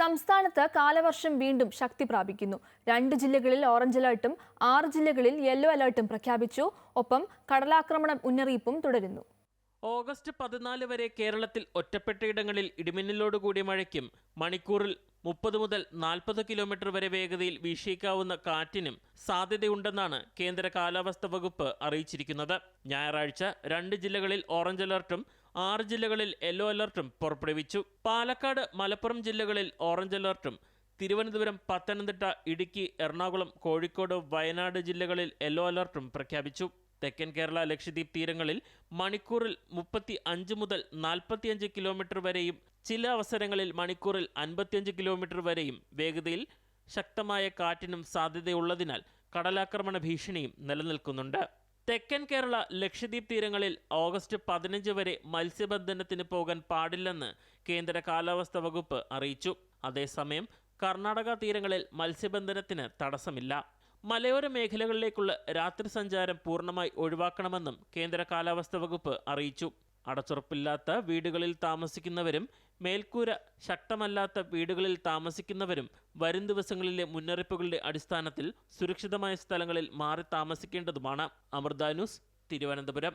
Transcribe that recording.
സംസ്ഥാനത്ത് കാലവർഷം വീണ്ടും ശക്തി പ്രാപിക്കുന്നു. രണ്ട് ജില്ലകളിൽ ഓറഞ്ച് അലർട്ടും ആറ് ജില്ലകളിൽ യെല്ലോ അലർട്ടും പ്രഖ്യാപിച്ചു. ഒപ്പം കടലാക്രമണ മുന്നറിയിപ്പും തുടരുന്നു. ഓഗസ്റ്റ് പതിനാല് വരെ കേരളത്തിൽ ഒറ്റപ്പെട്ടയിടങ്ങളിൽ ഇടിമിന്നലോട് കൂടിയ മഴയ്ക്കും മണിക്കൂറിൽ മുപ്പത് മുതൽ നാൽപ്പത് കിലോമീറ്റർ വരെ വേഗതയിൽ വീശിയേക്കാവുന്ന കാറ്റിനും സാധ്യതയുണ്ടെന്നാണ് കേന്ദ്ര കാലാവസ്ഥ വകുപ്പ് അറിയിച്ചിരിക്കുന്നത്. ഞായറാഴ്ച രണ്ട് ജില്ലകളിൽ ഓറഞ്ച് അലർട്ടും ആറ് ജില്ലകളിൽ യെല്ലോ അലർട്ടും പുറപ്പെടുവിച്ചു. പാലക്കാട് മലപ്പുറം ജില്ലകളിൽ ഓറഞ്ച് അലർട്ടും. തിരുവനന്തപുരം പത്തനംതിട്ട ഇടുക്കി എറണാകുളം കോഴിക്കോട് വയനാട് ജില്ലകളിൽ യെല്ലോ അലർട്ടും പ്രഖ്യാപിച്ചു. തെക്കൻ കേരള ലക്ഷദ്വീപ് തീരങ്ങളിൽ മണിക്കൂറിൽ മുപ്പത്തി അഞ്ച് മുതൽ നാൽപ്പത്തിയഞ്ച് കിലോമീറ്റർ വരെയും ചില അവസരങ്ങളിൽ മണിക്കൂറിൽ അൻപത്തിയഞ്ച് കിലോമീറ്റർ വരെയും വേഗതയിൽ ശക്തമായ കാറ്റിനും സാധ്യതയുള്ളതിനാൽ കടലാക്രമണ ഭീഷണിയും നിലനിൽക്കുന്നുണ്ട്. തെക്കൻ കേരള ലക്ഷദ്വീപ് തീരങ്ങളിൽ ഓഗസ്റ്റ് പതിനഞ്ച് വരെ മത്സ്യബന്ധനത്തിന് പോകാൻ പാടില്ലെന്ന് കേന്ദ്ര കാലാവസ്ഥ വകുപ്പ് അറിയിച്ചു. അതേസമയം കർണാടക തീരങ്ങളിൽ മത്സ്യബന്ധനത്തിന് തടസ്സമില്ല. മലയോര മേഖലകളിലേക്കുള്ള രാത്രി സഞ്ചാരം പൂർണമായി ഒഴിവാക്കണമെന്നും കേന്ദ്ര കാലാവസ്ഥ വകുപ്പ് അറിയിച്ചു. അടച്ചുറപ്പില്ലാത്ത വീടുകളിൽ താമസിക്കുന്നവരും മേൽക്കൂര ശക്തമല്ലാത്ത വീടുകളിൽ താമസിക്കുന്നവരും വരും ദിവസങ്ങളിലെ മുന്നറിയിപ്പുകളുടെ അടിസ്ഥാനത്തിൽ സുരക്ഷിതമായ സ്ഥലങ്ങളിൽ മാറി താമസിക്കേണ്ടതുമാണ്. അമൃത ന്യൂസ് തിരുവനന്തപുരം.